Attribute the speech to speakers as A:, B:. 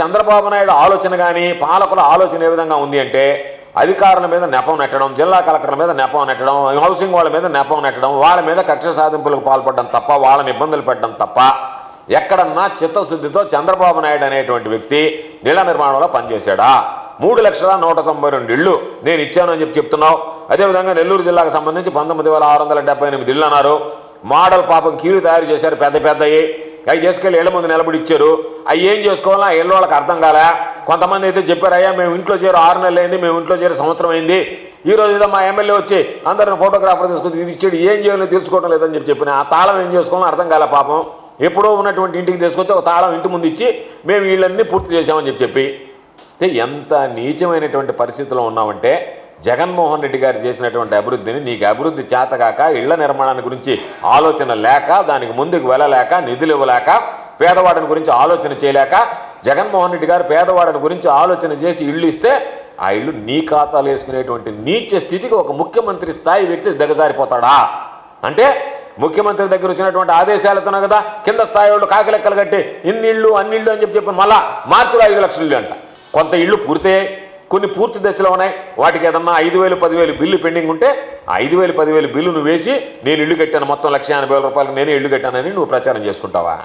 A: చంద్రబాబు నాయుడు ఆలోచన కానీ పాలకుల ఆలోచన ఏ విధంగా ఉంది అంటే అధికారుల మీద నెపం నెట్టడం జిల్లా కలెక్టర్ల మీద నెపం నెట్టడం హౌసింగ్ వాళ్ళ మీద నెపం నెట్టడం వాళ్ళ మీద కక్ష సాధింపులకు పాల్పడడం తప్ప వాళ్ళని ఇబ్బందులు పెట్టడం తప్ప ఎక్కడన్నా చిత్తశుద్ధితో చంద్రబాబు నాయుడు అనేటువంటి వ్యక్తి నీళ్ళ నిర్మాణంలో పనిచేశాడా? మూడు లక్షల నూట తొంభై రెండు ఇళ్ళు నేను ఇచ్చాను అని చెప్పి చెప్తున్నావు. అదేవిధంగా నెల్లూరు జిల్లాకు సంబంధించి పంతొమ్మిది వేల ఆరు వందల డెబ్బై ఎనిమిది ఇళ్ళు అన్నారు. మోడల్ పాపం కీలు తయారు చేశారు పెద్ద పెద్దవి అవి చేసుకెళ్ళి ఇళ్ళ ముందు నిలబడి ఇచ్చారు. అవి ఏం చేసుకోవాలో? ఆ ఇళ్ళ వాళ్ళకి అర్థం కాలే. కొంతమంది అయితే చెప్పారు అయ్యా మేము ఇంట్లో చేరు ఆరు నెలలు అయింది మేము ఇంట్లో చేరు సంవత్సరం అయింది. ఈ రోజు ఏదో మా ఎమ్మెల్యే వచ్చి అందరిని ఫోటోగ్రాఫర్ తీసుకుని ఇది ఇచ్చాడు ఏం చేయాలో తెలుసుకోవడం లేదని చెప్పి చెప్పిన ఆ తాళం ఏం చేసుకోవాలో అర్థం కాలే పాపం. ఎప్పుడో ఉన్నటువంటి ఇంటికి తీసుకొచ్చి ఒక తాళం ఇంటి ముందు ఇచ్చి మేము వీళ్ళన్నీ పూర్తి చేశామని చెప్పి చెప్పి. ఎంత నీచమైనటువంటి పరిస్థితిలో ఉన్నామంటే జగన్మోహన్ రెడ్డి గారు చేసినటువంటి అభివృద్ధిని నీకు అభివృద్ధి చేతగాక ఇళ్ళ నిర్మాణాన్ని గురించి ఆలోచన లేక దానికి ముందుకు వెళ్ళలేక నిధులు ఇవ్వలేక పేదవాడిని గురించి ఆలోచన చేయలేక జగన్మోహన్ రెడ్డి గారు పేదవాడిని గురించి ఆలోచన చేసి ఇల్లు ఇస్తే ఆ ఇల్లు నీ ఖాతాలు వేసుకునేటువంటి నీచ స్థితికి ఒక ముఖ్యమంత్రి స్థాయి వ్యక్తి దిగజారిపోతాడా? అంటే ముఖ్యమంత్రి దగ్గర వచ్చినటువంటి ఆదేశాలతోనే కదా కింద స్థాయి వాళ్ళు కాకిలెక్కలు కట్టి ఇన్ని ఇళ్ళు అన్ని ఇళ్ళు అని చెప్పి చెప్పి మళ్ళా మార్చిలో ఐదు లక్షల ఇల్లు అంట. కొంత ఇళ్ళు పూర్తయ్యాయి కొన్ని పూర్తి దశలో ఉన్నాయి. వాటికి ఏదన్నా ఐదు వేలు పదివేలు బిల్లు పెండింగ్ ఉంటే ఆ ఐదు వేలు పదివేలు బిల్లు నువ్వు వేసి నేను ఇల్లు కట్టాను మొత్తం లక్ష ఎనభై వేల రూపాయలకు నేనే ఇల్లు కట్టానని నువ్వు ప్రచారం చేసుకుంటావా?